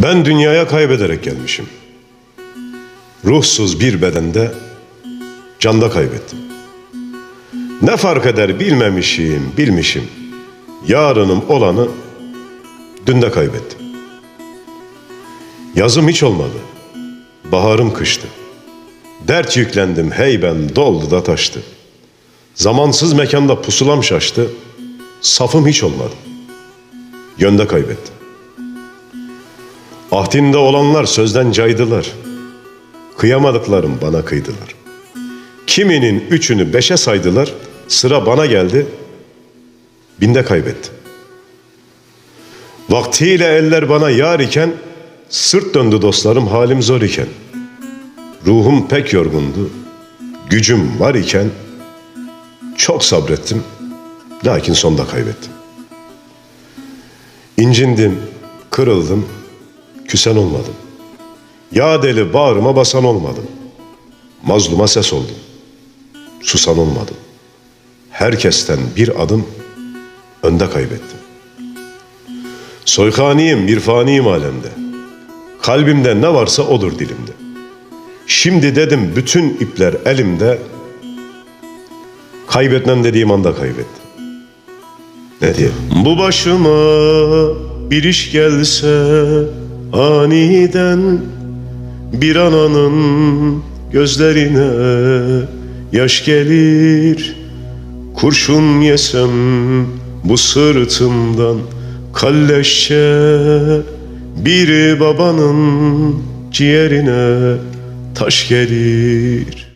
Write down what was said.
Ben dünyaya kaybederek gelmişim. Ruhsuz bir bedende canda kaybettim. Ne fark eder bilmemişim, bilmişim. Yarınım olanı dünde kaybettim. Yazım hiç olmadı. Baharım kıştı. Dert yüklendim heyben doldu da taştı. Zamansız mekanda pusulam şaştı. Safım hiç olmadı. Yönde kaybettim. Ahdinde olanlar sözden caydılar. Kıyamadıklarım bana kıydılar. Kiminin üçünü beşe saydılar. Sıra bana geldi. Binde kaybettim. Vaktiyle eller bana yar iken, sırt döndü dostlarım halim zor iken. Ruhum pek yorgundu, gücüm var iken, çok sabrettim, lakin sonda kaybettim. İncindim, kırıldım, küsen olmadım. Ya deli bağrıma basan olmadım. Mazluma ses oldum, susan olmadım. Herkesten bir adım önde kaybettim. Soykaniyim, irfaniyim alemde. Kalbimde ne varsa odur dilimde. Şimdi dedim bütün ipler elimde. Kaybetmem dediğim anda kaybettim. Ne diye? Bu başıma bir iş gelse aniden bir ananın gözlerine yaş gelir. Kurşun yesem bu sırtımdan kalleşçe bir babanın ciğerine taş gelir.